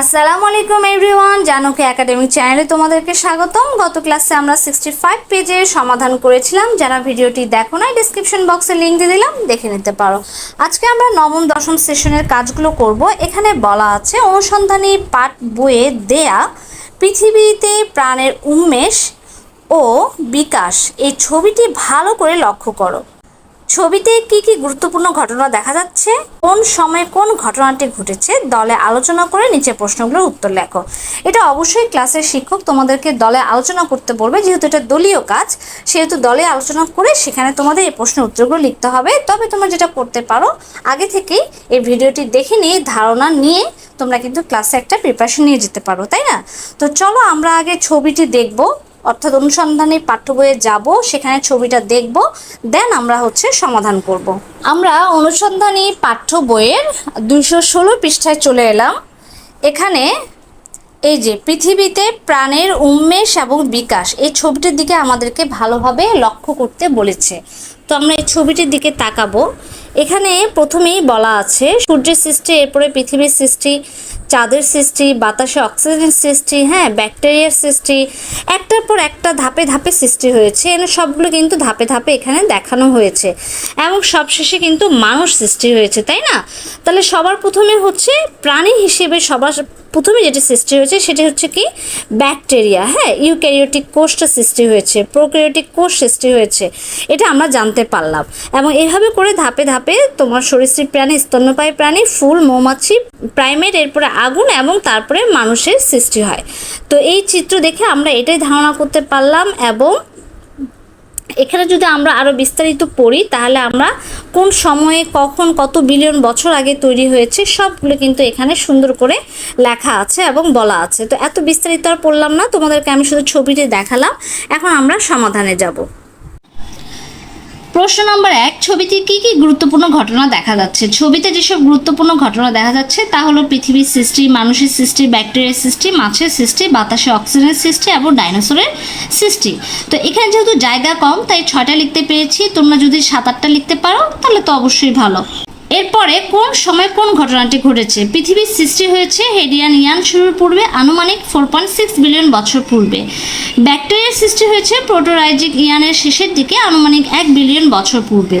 আসসালামু আলাইকুম everyone, জানুকে academic চ্যানেলে তোমাদেরকে স্বাগতম। গত ক্লাসে আমরা সিক্সটি ফাইভ পেজের সমাধান করেছিলাম। যারা ভিডিওটি দেখো নাই ডিসক্রিপশন বক্সে লিঙ্ক দিয়ে দিলাম, দেখে নিতে পারো। আজকে আমরা নবম, দশম সেশনের কাজগুলো করব। এখানে বলা আছে, অনুসন্ধানী পাঠ বইয়ে দেয়া পৃথিবীতে প্রাণের উন্মেষ ও বিকাশ। এই ছবিটি ভালো করে লক্ষ্য করো। ছবিতে কি কি গুরুত্বপূর্ণ ঘটনা দেখা যাচ্ছে? কোন সময় কোন ঘটনাটি ঘটেছে? দলে আলোচনা করে নিচে প্রশ্নগুলোর উত্তর লেখো। এটা অবশ্যই ক্লাসের শিক্ষক তোমাদেরকে দলে আলোচনা করতে বলবে, যেহেতু এটা দলীয় কাজ। সেহেতু দলে আলোচনা করে সেখানে তোমাদের এই প্রশ্নের উত্তরগুলো লিখতে হবে। তবে তোমরা যেটা করতে পারো, আগে থেকেই এই ভিডিওটি দেখে নিয়ে ধারণা নিয়ে তোমরা কিন্তু ক্লাসে একটা প্রিপারেশন নিয়ে যেতে পারো, তাই না? তো চলো আমরা আগে ছবিটি দেখব। অর্থাৎ অনুসন্ধানী পাঠ্য বইয়ে যাব, সেখানে ছবিটা দেখব, দেন আমরা হচ্ছে সমাধান করব। আমরা অনুসন্ধানী পাঠ্য বইয়ের দুইশো ষোলো পৃষ্ঠায় চলে এলাম। এখানে এই যে পৃথিবীতে প্রাণের উন্মেষ এবং বিকাশ, এই ছবিটির দিকে আমাদেরকে ভালোভাবে লক্ষ্য করতে বলেছে। তো আমরা এই ছবিটির দিকে তাকাবো। এখানে প্রথমেই বলা আছে, সূর্যের সৃষ্টি, এরপরে পৃথিবীর সৃষ্টি চাঁদের সৃষ্টি, বাতাসে অক্সিজেন সৃষ্টি হ্যাঁ ব্যাকটেরিয়ার সৃষ্টি, একটার পর একটা ধাপে ধাপে সৃষ্টি হয়েছে। এনে সবগুলো কিন্তু ধাপে ধাপে এখানে দেখানো হয়েছে। এবং সবশেষে কিন্তু মানুষ সৃষ্টি হয়েছে, তাই না? তাহলে সবার প্রথমে হচ্ছে প্রাণী হিসেবে সবার প্রথমে যেটি সৃষ্টি হয়েছে সেটি হচ্ছে কি? ব্যাকটেরিয়া। হ্যাঁ ইউক্যারিওটিক কোষটা সৃষ্টি হয়েছে, প্রোক্যারিওটিক কোষ সৃষ্টি হয়েছে, এটা আমরা জানতে পারলাম। এবং এভাবে করে ধাপে ধাপে তোমার সরীসৃপ প্রাণী, স্তন্যপায়ী প্রাণী, ফুল, মৌমাছি, প্রাইমেট, এরপরে আগুন এবং তারপরে মানুষের সৃষ্টি হয়। তো এই চিত্র দেখে আমরা এটাই ধারণা করতে পারলাম এবং এখানে যদি আমরা আরও বিস্তারিত পড়ি, তাহলে আমরা কোন সময়ে কখন কত বিলিয়ন বছর আগে তৈরি হয়েছে, সবগুলো কিন্তু এখানে সুন্দর করে লেখা আছে এবং বলা আছে। তো এত বিস্তারিত আর পড়লাম না, তোমাদেরকে আমি শুধু ছবিটি দেখালাম। এখন আমরা সমাধানে যাব। প্রশ্ন নম্বর এক, ছবিতে কি কি গুরুত্বপূর্ণ ঘটনা দেখা যাচ্ছে? ছবিতে যেসব গুরুত্বপূর্ণ ঘটনা দেখা যাচ্ছে, তা হলো পৃথিবীর সৃষ্টি, মানুষের সৃষ্টি, ব্যাকটেরিয়ার সৃষ্টি, মাছের সৃষ্টি, বাতাসে অক্সিজেনের সৃষ্টি এবং ডাইনোসরের সৃষ্টি। তো এখানে যেহেতু জায়গা কম, তাই ছয়টা লিখতে পেরেছি। তোমরা যদি সাত আটটা লিখতে পারো, তাহলে তো অবশ্যই ভালো। এরপরে কোন সময় কোন ঘটনাটি ঘটেছে? পৃথিবীর সৃষ্টি হয়েছে হেডিয়ান ইয়ান শুরুর পূর্বে, আনুমানিক ফোর পয়েন্ট সিক্স বিলিয়ন বছর পূর্বে। ব্যাকটেরিয়ার সৃষ্টি হয়েছে প্রোটোরাইজিক ইয়ানের শেষের দিকে, আনুমানিক এক বিলিয়ন বছর পূর্বে।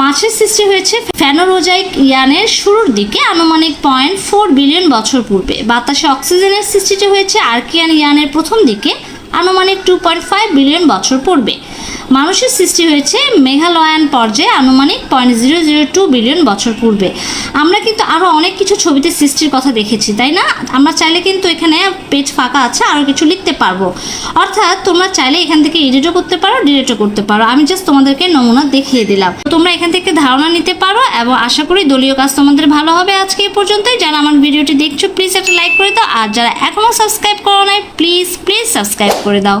মাছের সৃষ্টি হয়েছে ফ্যানোরোজাইক ইয়ানের শুরুর দিকে, আনুমানিক পয়েন্ট ফোর বিলিয়ন বছর পূর্বে। বাতাসে অক্সিজেনের সৃষ্টিটি হয়েছে আর্কিয়ান ইয়ানের প্রথম দিকে, আনুমানিক টু পয়েন্ট ফাইভ বিলিয়ন বছর পূর্বে। মানুষের সৃষ্টি হয়েছে মেঘালয়ান পর্যায়ে আনুমানিক point zero zero two billion বছর পূর্বে। আমরা কিন্তু আরও অনেক কিছু ছবিতে সৃষ্টির কথা দেখেছি, তাই না? আমরা চাইলে কিন্তু এখানে পেজ ফাঁকা আছে আরও কিছু লিখতে পারব। অর্থাৎ তোমরা চাইলে এখান থেকে এডিটও করতে পারো ডিলেটও করতে পারো। আমি জাস্ট তোমাদেরকে নমুনা দেখিয়ে দিলাম। তোমরা এখান থেকে ধারণা নিতে পারো এবং আশা করি দলীয় কাজ তোমাদের ভালো হবে আজকে এই পর্যন্তই। যারা আমার ভিডিওটি দেখছ প্লিজ একটা লাইক করে দাও। আর যারা এখনও সাবস্ক্রাইব করো নাই প্লিজ প্লিজ সাবস্ক্রাইব করে দাও।